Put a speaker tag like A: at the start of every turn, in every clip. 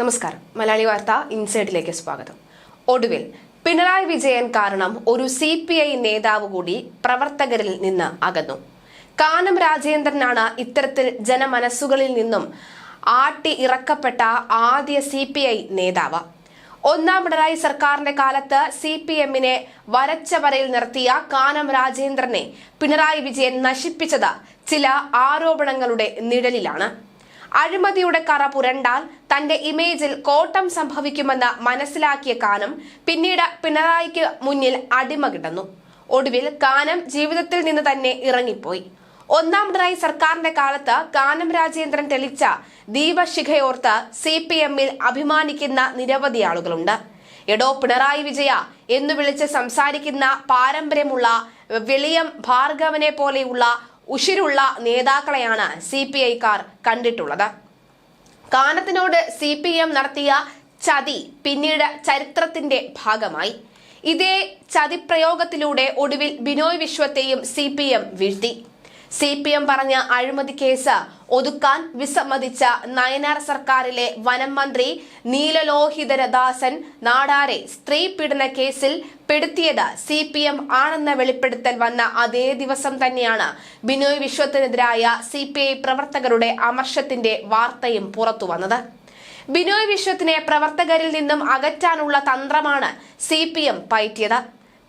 A: നമസ്കാരം. മലയാളി വാർത്ത ഇൻസൈഡിലേക്ക് സ്വാഗതം. ഒടുവിൽ പിണറായി വിജയൻ കാരണം ഒരു സി പി ഐ നേതാവ് കൂടി പ്രവർത്തകരിൽ നിന്ന് അകന്നു. കാനം രാജേന്ദ്രനാണ് ഇത്തരത്തിൽ ജനമനസ്സുകളിൽ നിന്നും ആട്ടി ഇറക്കപ്പെട്ട ആദ്യ സി പി ഐ നേതാവ്. ഒന്നാം പിണറായി സർക്കാരിന്റെ കാലത്ത് സി പി എമ്മിനെ വരച്ച വരയിൽ നിർത്തിയ കാനം രാജേന്ദ്രനെ പിണറായി വിജയൻ നശിപ്പിച്ചത് ചില ആരോപണങ്ങളുടെ നിഴലിലാണ്. അഴിമതിയുടെ കറ പുരണ്ടാൽ തന്റെ ഇമേജിൽ കോട്ടം സംഭവിക്കുമെന്ന് മനസ്സിലാക്കിയ കാനം പിന്നീട് പിണറായിക്ക് മുന്നിൽ അടിമ കിടന്നു. ഒടുവിൽ കാനം ജീവിതത്തിൽ നിന്ന് തന്നെ ഇറങ്ങിപ്പോയി. ഒന്നാം പിണറായി സർക്കാരിന്റെ കാലത്ത് കാനം രാജേന്ദ്രൻ തെളിച്ച ദീപശിഖയോർത്ത് സി പി എമ്മിൽ അഭിമാനിക്കുന്ന നിരവധി ആളുകളുണ്ട്. എടോ പിണറായി വിജയ എന്ന് വിളിച്ച് സംസാരിക്കുന്ന പാരമ്പര്യമുള്ള വെളിയം ഭാർഗവനെ പോലെയുള്ള ഉഷിരുള്ള നേതാക്കളെയാണ് സി പി ഐക്കാർ കണ്ടിട്ടുള്ളത്. കാനത്തിനോട് സി പി എം നടത്തിയ ചതി പിന്നീട് ചരിത്രത്തിന്റെ ഭാഗമായി. ഇതേ ചതിപ്രയോഗത്തിലൂടെ ഒടുവിൽ ബിനോയ് വിശ്വത്തെയും സി പി എം വീഴ്ത്തി. സി പി എം പറഞ്ഞ അഴിമതി കേസ് ഒതുക്കാൻ വിസമ്മതിച്ച നയനാർ സർക്കാരിലെ വനം മന്ത്രി നീലലോഹിതരദാസൻ നാടാരെ സ്ത്രീ പീഡന കേസിൽ പെടുത്തിയത് സി പി എം ആണെന്ന വെളിപ്പെടുത്തൽ വന്ന അതേ ദിവസം തന്നെയാണ്. ബിനോയ് വിശ്വത്തിനെതിരായ സി പി ഐ പ്രവർത്തകരുടെ അമർഷത്തിന്റെ വാർത്തയും പുറത്തു വന്നത്. ബിനോയ് വിശ്വത്തിനെ പ്രവർത്തകരിൽ നിന്നും അകറ്റാനുള്ള തന്ത്രമാണ് സി പി എം പയറ്റിയത്.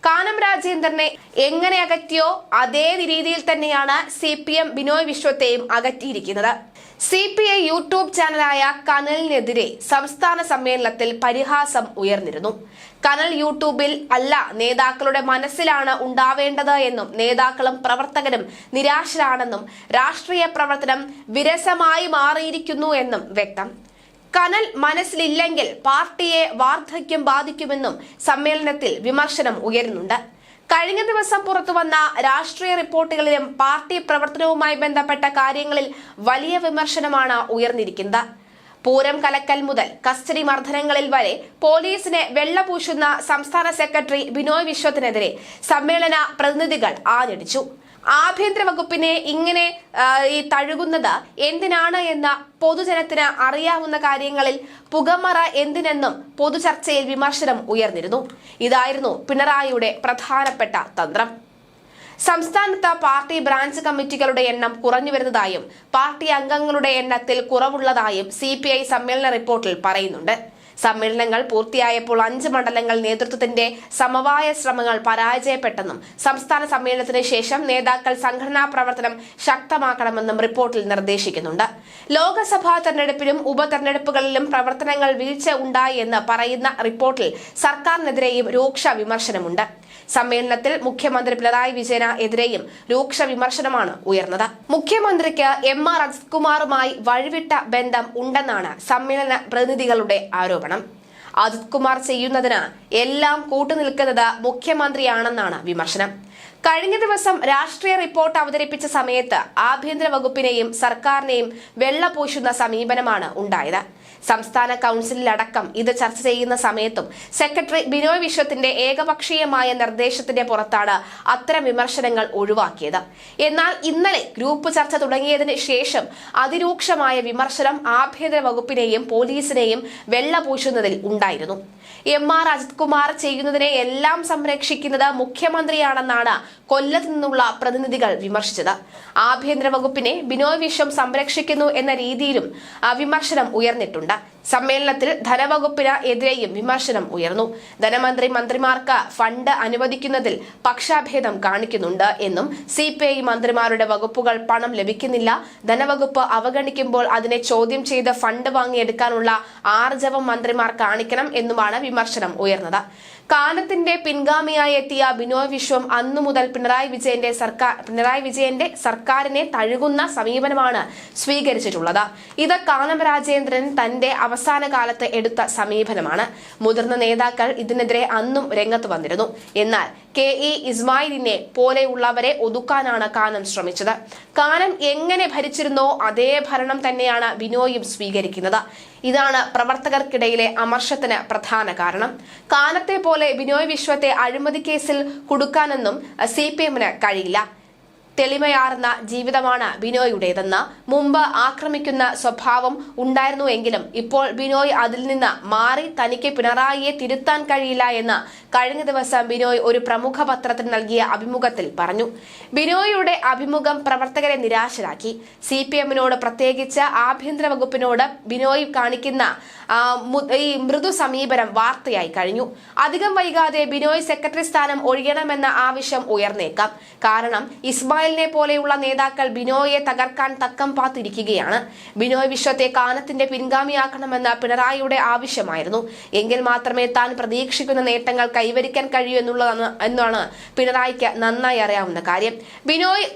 A: കാനം രാജേന്ദ്രനെ എങ്ങനെ അകറ്റിയോ അതേ രീതിയിൽ തന്നെയാണ് സി പി എം ബിനോയ് വിശ്വത്തെയും അകറ്റിയിരിക്കുന്നത്. സി പി ഐ യൂട്യൂബ് ചാനലായ കനലിനെതിരെ സംസ്ഥാന സമ്മേളനത്തിൽ പരിഹാസം ഉയർന്നിരുന്നു. കനൽ യൂട്യൂബിൽ അല്ല നേതാക്കളുടെ മനസ്സിലാണ് ഉണ്ടാവേണ്ടത് എന്നും നേതാക്കളും പ്രവർത്തകരും നിരാശരാണെന്നും രാഷ്ട്രീയ പ്രവർത്തനം വിരസമായി മാറിയിരിക്കുന്നു എന്നും വ്യക്തം. കനൽ മനസ്സിലില്ലെങ്കിൽ പാർട്ടിയെ വാർദ്ധക്യം ബാധിക്കുമെന്നും സമ്മേളനത്തിൽ വിമർശനം ഉയരുന്നുണ്ട്. കഴിഞ്ഞ ദിവസം പുറത്തുവന്ന രാഷ്ട്രീയ റിപ്പോർട്ടുകളിലും പാർട്ടി പ്രവർത്തനവുമായി ബന്ധപ്പെട്ട കാര്യങ്ങളിൽ വലിയ വിമർശനമാണ് ഉയർന്നിരിക്കുന്നത്. പൂരം കലക്കൽ മുതൽ കസ്റ്റഡി മർദ്ദനങ്ങളിൽ വരെ പോലീസിനെ വെള്ളപൂശുന്ന സംസ്ഥാന സെക്രട്ടറി ബിനോയ് വിശ്വത്തിനെതിരെ സമ്മേളന പ്രതിനിധികൾ ആഞ്ഞടിച്ചു. ആഭ്യന്തര വകുപ്പിനെ ഇങ്ങനെ ഈ തഴുകുന്നത് എന്തിനാണ് എന്ന പൊതുജനത്തിന് അറിയാവുന്ന കാര്യങ്ങളിൽ പുകമറ എന്തിനെന്നും പൊതുചർച്ചയിൽ വിമർശനം ഉയർന്നിരുന്നു. ഇതായിരുന്നു പിണറായിയുടെ പ്രധാനപ്പെട്ട തന്ത്രം. സംസ്ഥാനത്ത് പാർട്ടി ബ്രാഞ്ച് കമ്മിറ്റികളുടെ എണ്ണം കുറഞ്ഞു വരുന്നതായും പാർട്ടി അംഗങ്ങളുടെ എണ്ണത്തിൽ കുറവുള്ളതായും സി സമ്മേളന റിപ്പോർട്ടിൽ പറയുന്നുണ്ട്. സമ്മേളനങ്ങൾ പൂർത്തിയായപ്പോൾ അഞ്ച് മണ്ഡലങ്ങൾ നേതൃത്വത്തിന്റെ സമവായ ശ്രമങ്ങൾ പരാജയപ്പെട്ടെന്നും സംസ്ഥാന സമ്മേളനത്തിന് ശേഷം നേതാക്കൾ സംഘടനാ പ്രവർത്തനം ശക്തമാക്കണമെന്നും റിപ്പോർട്ടിൽ നിർദ്ദേശിക്കുന്നുണ്ട്. ലോക്സഭാ തെരഞ്ഞെടുപ്പിലും ഉപതെരഞ്ഞെടുപ്പുകളിലും പ്രവർത്തനങ്ങൾ വീഴ്ച ഉണ്ടായി എന്ന് പറയുന്ന റിപ്പോർട്ടിൽ സർക്കാരിനെതിരെയും രൂക്ഷ വിമർശനമുണ്ട്. സമ്മേളനത്തിൽ മുഖ്യമന്ത്രി പിണറായി വിജയന് എതിരെയും രൂക്ഷ വിമർശനമാണ് ഉയർന്നത്. മുഖ്യമന്ത്രിക്ക് എം ആർ അജിത് കുമാറുമായി വഴിവിട്ട ബന്ധം ഉണ്ടെന്നാണ് സമ്മേളന പ്രതിനിധികളുടെ ആരോപണം. അജിത് കുമാർ ചെയ്യുന്നതിന് എല്ലാം കൂട്ടുനിൽക്കുന്നത് മുഖ്യമന്ത്രിയാണെന്നാണ് വിമർശനം. കഴിഞ്ഞ ദിവസം രാഷ്ട്രീയ റിപ്പോർട്ട് അവതരിപ്പിച്ച സമയത്ത് ആഭ്യന്തര വകുപ്പിനെയും സർക്കാരിനെയും വെള്ളപൂശുന്ന സമീപനമാണ് ഉണ്ടായത്. സംസ്ഥാന കൗൺസിലടക്കം ഇത് ചർച്ച ചെയ്യുന്ന സമയത്തും സെക്രട്ടറി ബിനോയ് വിശ്വത്തിന്റെ ഏകപക്ഷീയമായ നിർദ്ദേശത്തിന്റെ പുറത്താണ് അത്തരം വിമർശനങ്ങൾ ഒഴിവാക്കിയത്. എന്നാൽ ഇന്നലെ ഗ്രൂപ്പ് ചർച്ച തുടങ്ങിയതിന് ശേഷം അതിരൂക്ഷമായ വിമർശനം ആഭ്യന്തര വകുപ്പിനെയും പോലീസിനെയും വെള്ളപൂശുന്നതിൽ ഉണ്ടായിരുന്നു. എം ആർ അജിത് കുമാർ ചെയ്യുന്നതിനെ എല്ലാം സംരക്ഷിക്കുന്നത് മുഖ്യമന്ത്രിയാണെന്നാണ് കൊല്ലത്ത് നിന്നുള്ള പ്രതിനിധികൾ വിമർശിച്ചത്. ആഭ്യന്തര വകുപ്പിനെ ബിനോയ് വിശ്വം സംരക്ഷിക്കുന്നു എന്ന രീതിയിലും വിമർശനം ഉയർന്നിട്ടുണ്ട്. സമ്മേളനത്തിൽ ധനവകുപ്പിന് എതിരെയും വിമർശനം ഉയർന്നു. ധനമന്ത്രി മന്ത്രിമാർക്ക് ഫണ്ട് അനുവദിക്കുന്നതിൽ പക്ഷാഭേദം കാണിക്കുന്നുണ്ട് എന്നും സി മന്ത്രിമാരുടെ വകുപ്പുകൾ പണം ലഭിക്കുന്നില്ല. ധനവകുപ്പ് അവഗണിക്കുമ്പോൾ അതിനെ ചോദ്യം ചെയ്ത് ഫണ്ട് വാങ്ങിയെടുക്കാനുള്ള ആർജവം മന്ത്രിമാർ കാണിക്കണം എന്നുമാണ് വിമർശനം ഉയർന്നത്. കാലത്തിന്റെ പിൻഗാമിയായി എത്തിയ ബിനോയ് വിശ്വം അന്നു മുതൽ പിണറായി വിജയന്റെ സർക്കാർ പിണറായി വിജയന്റെ സർക്കാരിനെ തഴുകുന്ന സമീപനമാണ് സ്വീകരിച്ചിട്ടുള്ളത്. ഇത് കാനം രാജേന്ദ്രൻ തന്റെ അവസാന കാലത്ത് എടുത്ത സമീപനമാണ്. മുതിർന്ന നേതാക്കൾ ഇതിനെതിരെ അന്നും രംഗത്ത് വന്നിരുന്നു. എന്നാൽ കെ ഇ ഇസ്മായിലിനെ പോലെയുള്ളവരെ ഒതുക്കാനാണ് കാനം ശ്രമിച്ചത്. കാനം എങ്ങനെ ഭരിച്ചിരുന്നോ അതേ ഭരണം തന്നെയാണ് ബിനോയും സ്വീകരിക്കുന്നത്. ഇതാണ് പ്രവർത്തകർക്കിടയിലെ അമർഷത്തിന് പ്രധാന കാരണം. കാനത്തെ പോലെ ബിനോയ് വിശ്വത്തെ അഴിമതി കേസിൽ കുടുക്കാനൊന്നും സി കഴിയില്ല. തെളിമയാർന്ന ജീവിതമാണ് ബിനോയുടേതെന്ന് മുമ്പ് ആക്രമിക്കുന്ന സ്വഭാവം ഉണ്ടായിരുന്നുവെങ്കിലും ഇപ്പോൾ ബിനോയ് അതിൽ നിന്ന് മാറി തനിക്ക് പിണറായിയെ തിരുത്താൻ കഴിയില്ല എന്ന് കഴിഞ്ഞ ദിവസം ബിനോയ് ഒരു പ്രമുഖ പത്രത്തിന് നൽകിയ അഭിമുഖത്തിൽ പറഞ്ഞു. ബിനോയിയുടെ അഭിമുഖം പ്രവർത്തകരെ നിരാശരാക്കി. സി പി എമ്മിനോട് പ്രത്യേകിച്ച് ആഭ്യന്തര വകുപ്പിനോട് ബിനോയ് കാണിക്കുന്ന ഈ മൃദു സമീപനം വാർത്തയായി കഴിഞ്ഞു. അധികം വൈകാതെ ബിനോയ് സെക്രട്ടറി സ്ഥാനം ഒഴിയണമെന്ന ആവശ്യം ഉയർന്നേക്കാം. കാരണം ഇസ്മായിലിനെ പോലെയുള്ള നേതാക്കൾ ബിനോയെ തകർക്കാൻ തക്കം പാത്തിരിക്കുകയാണ്. ബിനോയ് വിശ്വത്തെ കാനത്തിന്റെ പിൻഗാമിയാക്കണമെന്ന പിണറായിയുടെ ആവശ്യമായിരുന്നു. എങ്കിൽ മാത്രമേ താൻ പ്രതീക്ഷിക്കുന്ന നേട്ടങ്ങൾ കൈവരിക്കാൻ കഴിയൂ എന്നുള്ളതാണ് എന്നാണ് പിണറായിക്ക് നന്നായി അറിയാവുന്ന കാര്യം. ബിനോയ്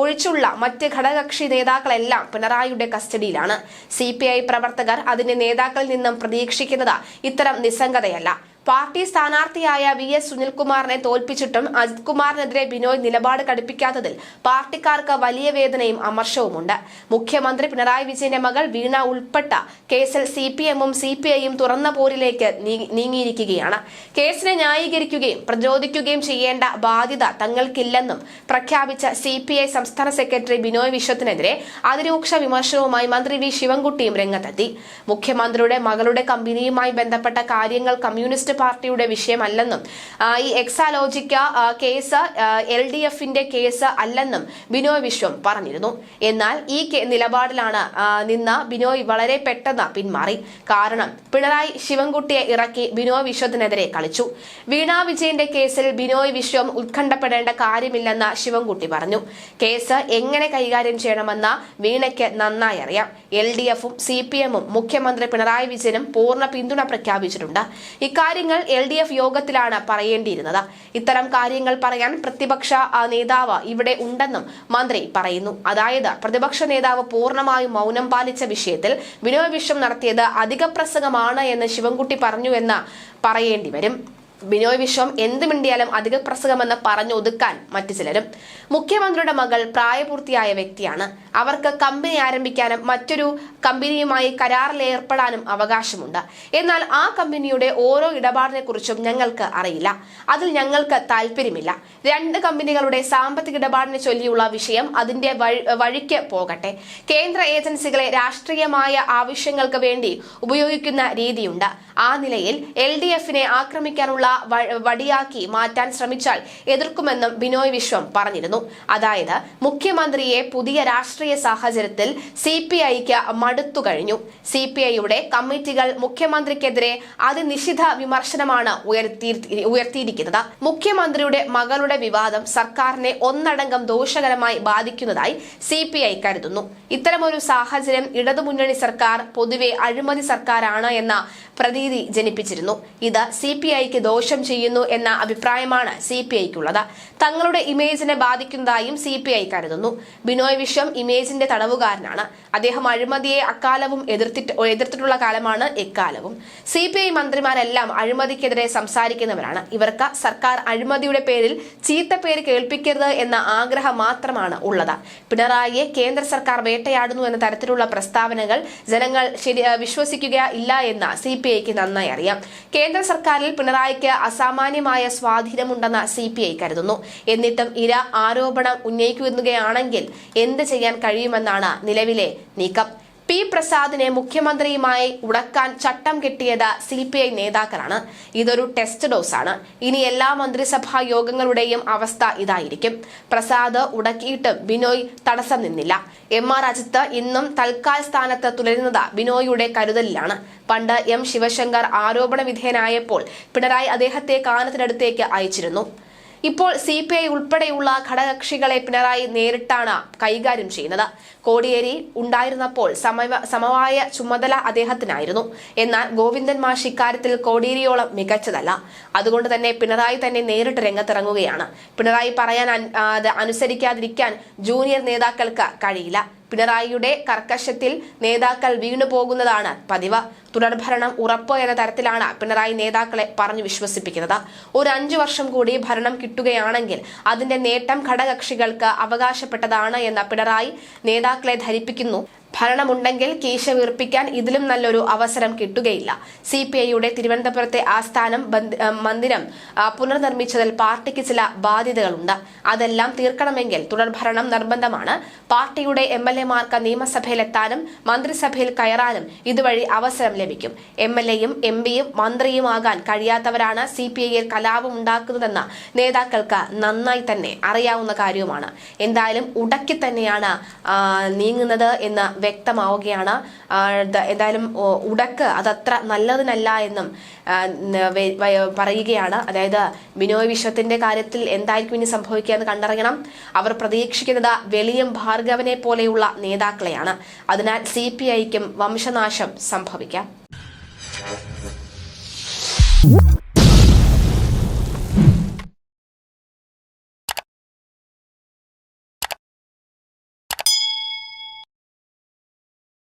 A: ഒഴിച്ചുള്ള മറ്റ് ഘടകകക്ഷി നേതാക്കളെല്ലാം പിണറായിയുടെ കസ്റ്റഡിയിലാണ്. സി പ്രവർത്തകർ അതിന്റെ നേതാക്കളിൽ നിന്നും പ്രതീക്ഷിക്കുന്നത് ഇത്തരം നിസ്സംഗതയല്ല. പാർട്ടി സ്ഥാനാർത്ഥിയായ വി എസ് സുനിൽകുമാറിനെ തോൽപ്പിച്ചിട്ടും അജിത് കുമാറിനെതിരെ ബിനോയ് നിലപാട് കടുപ്പിക്കാത്തതിൽ പാർട്ടിക്കാർക്ക് വലിയ വേദനയും അമർഷവുമുണ്ട്. മുഖ്യമന്ത്രി പിണറായി വിജയന്റെ മകൾ വീണ ഉൾപ്പെട്ട കേസിൽ സി പി എമ്മും സി പി ഐയും തുറന്ന പോരിലേക്ക് നീങ്ങിയിരിക്കുകയാണ്. കേസിനെ ന്യായീകരിക്കുകയും പ്രതിരോധിക്കുകയും ചെയ്യേണ്ട ബാധ്യത തങ്ങൾക്കില്ലെന്നും പ്രഖ്യാപിച്ച സി പി ഐ സംസ്ഥാന സെക്രട്ടറി ബിനോയ് വിശ്വത്തിനെതിരെ അതിരൂക്ഷ വിമർശനവുമായി മന്ത്രി വി ശിവൻകുട്ടിയും രംഗത്തെത്തി. മുഖ്യമന്ത്രിയുടെ മകളുടെ കമ്പനിയുമായി ബന്ധപ്പെട്ട കാര്യങ്ങൾ കമ്മ്യൂണിസ്റ്റ് പാർട്ടിയുടെ വിഷയമല്ലെന്നും ഈ എക്സാലോജിക്ക കേസ് എൽ ഡി എഫിന്റെ കേസ് അല്ലെന്നും ബിനോയ് വിശ്വം പറഞ്ഞിരുന്നു. എന്നാൽ ഈ നിലപാടിലാണ് നിന്ന് ബിനോയ് വളരെ പെട്ടെന്ന് പിന്മാറി. കാരണം പിണറായി ശിവൻകുട്ടിയെ ഇറക്കി ബിനോയ് വിശ്വത്തിനെതിരെ കളിച്ചു. വീണ വിജയന്റെ കേസിൽ ബിനോയ് വിശ്വം ഉത്കണ്ഠപ്പെടേണ്ട കാര്യമില്ലെന്ന് ശിവൻകുട്ടി പറഞ്ഞു. കേസ് എങ്ങനെ കൈകാര്യം ചെയ്യണമെന്ന് വീണയ്ക്ക് നന്നായി അറിയാം. എൽ ഡി എഫും സി പി എമ്മും മുഖ്യമന്ത്രി പിണറായി വിജയനും പൂർണ പിന്തുണ പ്രഖ്യാപിച്ചിട്ടുണ്ട്. ഇക്കാര്യങ്ങൾ എൽ ഡി എഫ് യോഗത്തിലാണ് പറയേണ്ടിയിരുന്നത്. ഇത്തരം കാര്യങ്ങൾ പറയാൻ പ്രതിപക്ഷ നേതാവ് ഇവിടെ ഉണ്ടെന്നും മന്ത്രി പറയുന്നു. അതായത് പ്രതിപക്ഷ നേതാവ് പൂർണമായും മൗനം പാലിച്ച വിഷയത്തിൽ വിനോദ വിശ്വം നടത്തിയത് അധിക പ്രസംഗമാണ് എന്ന് ശിവൻകുട്ടി പറഞ്ഞു എന്ന് പറയേണ്ടി വരും. ബിനോയ് വിശ്വം എന്ത് മിണ്ടിയാലും അധിക പ്രസംഗമെന്ന് പറഞ്ഞു ഒതുക്കാൻ മറ്റു ചിലരും. മുഖ്യമന്ത്രിയുടെ മകൾ പ്രായപൂർത്തിയായ വ്യക്തിയാണ്. അവർക്ക് കമ്പനി ആരംഭിക്കാനും മറ്റൊരു കമ്പനിയുമായി കരാറിൽ ഏർപ്പെടാനും അവകാശമുണ്ട്. എന്നാൽ ആ കമ്പനിയുടെ ഓരോ ഇടപാടിനെ കുറിച്ചും ഞങ്ങൾക്ക് അറിയില്ല. അതിൽ ഞങ്ങൾക്ക് താല്പര്യമില്ല രണ്ട് കമ്പനികളുടെ സാമ്പത്തിക ഇടപാടിനെ ചൊല്ലിയുള്ള വിഷയം അതിന്റെ വഴിക്ക് പോകട്ടെ. കേന്ദ്ര ഏജൻസികളെ രാഷ്ട്രീയമായ ആവശ്യങ്ങൾക്ക് വേണ്ടി ഉപയോഗിക്കുന്ന രീതിയുണ്ട്. ആ നിലയിൽ എൽ ഡി എഫിനെ ആക്രമിക്കാനുള്ള വ- വടിയാക്കി മാറ്റാൻ ശ്രമിച്ചാൽ എതിർക്കുമെന്നും ബിനോയ് വിശ്വം പറഞ്ഞിരുന്നു. അതായത് മുഖ്യമന്ത്രിയെ പുതിയ രാഷ്ട്രീയ സാഹചര്യത്തിൽ സി പി ഐക്ക് മടുത്തു കഴിഞ്ഞു. സി പി ഐയുടെ കമ്മിറ്റികൾ മുഖ്യമന്ത്രിക്കെതിരെ അതിനിശിത വിമർശനമാണ് ഉയർത്തി ഉയർത്തിയിരിക്കുന്നത്. മുഖ്യമന്ത്രിയുടെ മകളുടെ വിവാദം സർക്കാരിനെ ഒന്നടങ്കം ദോഷകരമായി ബാധിക്കുന്നതായി സി പി ഐ കരുതുന്നു. ഇത്തരമൊരു സാഹചര്യം ഇടതുമുന്നണി സർക്കാർ പൊതുവെ അഴിമതി സർക്കാരാണ് എന്ന പ്രതീതി ജനിപ്പിച്ചിരുന്നു. ഇത് സി പി ഐക്ക് ദോഷം ചെയ്യുന്നു എന്ന അഭിപ്രായമാണ് സി പി ഐക്കുള്ളത്. തങ്ങളുടെ ഇമേജിനെ ബാധിക്കുന്നതായും സി പി ഐ കരുതുന്നു. ബിനോയ് വിശ്വം ഇമേജിന്റെ തടവുകാരനാണ്. അദ്ദേഹം അഴിമതിയെ അക്കാലവും എതിർത്തിട്ട് എതിർത്തിട്ടുള്ള കാലമാണ് എക്കാലവും. സി പി ഐ മന്ത്രിമാരെല്ലാം അഴിമതിക്കെതിരെ സംസാരിക്കുന്നവരാണ്. ഇവർക്ക് സർക്കാർ അഴിമതിയുടെ പേരിൽ ചീത്ത പേര് കേൾപ്പിക്കരുത് എന്ന ആഗ്രഹം മാത്രമാണ് ഉള്ളത്. പിണറായിയെ കേന്ദ്ര സർക്കാർ വേട്ടയാടുന്നു എന്ന തരത്തിലുള്ള പ്രസ്താവനകൾ ജനങ്ങൾ ശരി വിശ്വസിക്കുക ഇല്ല എന്ന് സി പി ഐക്ക് നന്നായി അറിയാം. കേന്ദ്ര സർക്കാരിൽ പിണറായിക്ക് അസാമാന്യമായ സ്വാധീനമുണ്ടെന്ന് സി പി ഐ കരുതുന്നു. എന്നിട്ടും ഇര ആരോപണം ഉന്നയിക്കുകയാണെങ്കിൽ എന്ത് ചെയ്യാൻ കഴിയുമെന്നാണ് നിലവിലെ നീക്കം. പി പ്രസാദിനെ മുഖ്യമന്ത്രിയുമായി ഉടക്കാൻ ചട്ടം കെട്ടിയത് സി പി ഐ നേതാക്കളാണ്. ഇതൊരു ടെസ്റ്റ് ഡോസാണ്. ഇനി എല്ലാ മന്ത്രിസഭാ യോഗങ്ങളുടെയും അവസ്ഥ ഇതായിരിക്കും. പ്രസാദ് ഉടക്കിയിട്ടും ബിനോയ് തടസ്സം നിന്നില്ല. എം ആർ അജിത്ത് ഇന്നും തൽക്കാൽ സ്ഥാനത്ത് തുടരുന്നത് ബിനോയിയുടെ കരുതലിലാണ്. പണ്ട് എം ശിവശങ്കർ ആരോപണ വിധേയനായപ്പോൾ പിണറായി അദ്ദേഹത്തെ കാനത്തിനടുത്തേക്ക് അയച്ചിരുന്നു. ഇപ്പോൾ സി പി ഐ ഉൾപ്പെടെയുള്ള ഘടകകക്ഷികളെ പിണറായി നേരിട്ടാണ് കൈകാര്യം ചെയ്യുന്നത്. കോടിയേരി ഉണ്ടായിരുന്നപ്പോൾ സമവ സമവായ ചുമതല അദ്ദേഹത്തിനായിരുന്നു. എന്നാൽ ഗോവിന്ദൻ മാഷ് ഇക്കാര്യത്തിൽ കോടിയേരിയോളം മികച്ചതല്ല. അതുകൊണ്ട് തന്നെ പിണറായി തന്നെ നേരിട്ട് രംഗത്തിറങ്ങുകയാണ്. പിണറായി പറയാൻ അനുസരിക്കാതിരിക്കാൻ ജൂനിയർ നേതാക്കൾക്ക് കഴിയില്ല. പിണറായിയുടെ കർക്കശത്തിൽ നേതാക്കൾ വീണു പോകുന്നതാണ് പതിവ്. തുടർഭരണം ഉറപ്പ് എന്ന തരത്തിലാണ് പിണറായി നേതാക്കളെ പറഞ്ഞു വിശ്വസിപ്പിക്കുന്നത്. ഒരു അഞ്ചു വർഷം കൂടി ഭരണം കിട്ടുകയാണെങ്കിൽ അതിന്റെ നേട്ടം ഘടകക്ഷികൾക്ക് അവകാശപ്പെട്ടതാണ് എന്ന് പിണറായി നേതാക്കളെ ധരിപ്പിക്കുന്നു. ഭരണമുണ്ടെങ്കിൽ കീശ വീർപ്പിക്കാൻ ഇതിലും നല്ലൊരു അവസരം കിട്ടുകയില്ല. സി പി ഐയുടെ തിരുവനന്തപുരത്തെ ആസ്ഥാനം മന്ദിരം പുനർനിർമ്മിച്ചതിൽ പാർട്ടിക്ക് ചില ബാധ്യതകളുണ്ട്. അതെല്ലാം തീർക്കണമെങ്കിൽ തുടർഭരണം നിർബന്ധമാണ്. പാർട്ടിയുടെ എം എൽ എമാർക്ക് നിയമസഭയിലെത്താനും മന്ത്രിസഭയിൽ കയറാനും ഇതുവഴി അവസരം ലഭിക്കും. എം എൽ എയും എം പിയും മന്ത്രിയുമാകാൻ കഴിയാത്തവരാണ് സി പി ഐയിൽ കലാപം ഉണ്ടാക്കുന്നതെന്ന് നേതാക്കൾക്ക് നന്നായി തന്നെ അറിയാവുന്ന കാര്യവുമാണ്. എന്തായാലും ഉടക്കി തന്നെയാണ് നീങ്ങുന്നത് എന്ന് വ്യക്തമാവുകയാണ്. എന്തായാലും ഉടക്ക് അതത്ര നല്ലതിനല്ല എന്നും പറയുകയാണ്. അതായത് ബിനോയ് വിശ്വത്തിന്റെ കാര്യത്തിൽ എന്തായിരിക്കും ഇനി സംഭവിക്കുക എന്ന് കണ്ടറിയണം. അവർ പ്രതീക്ഷിക്കുന്നത് വെളിയം ഭാർഗവനെ പോലെയുള്ള നേതാക്കളെയാണ്. അതിനാൽ സി പി ഐക്കും വംശനാശം സംഭവിക്കാം.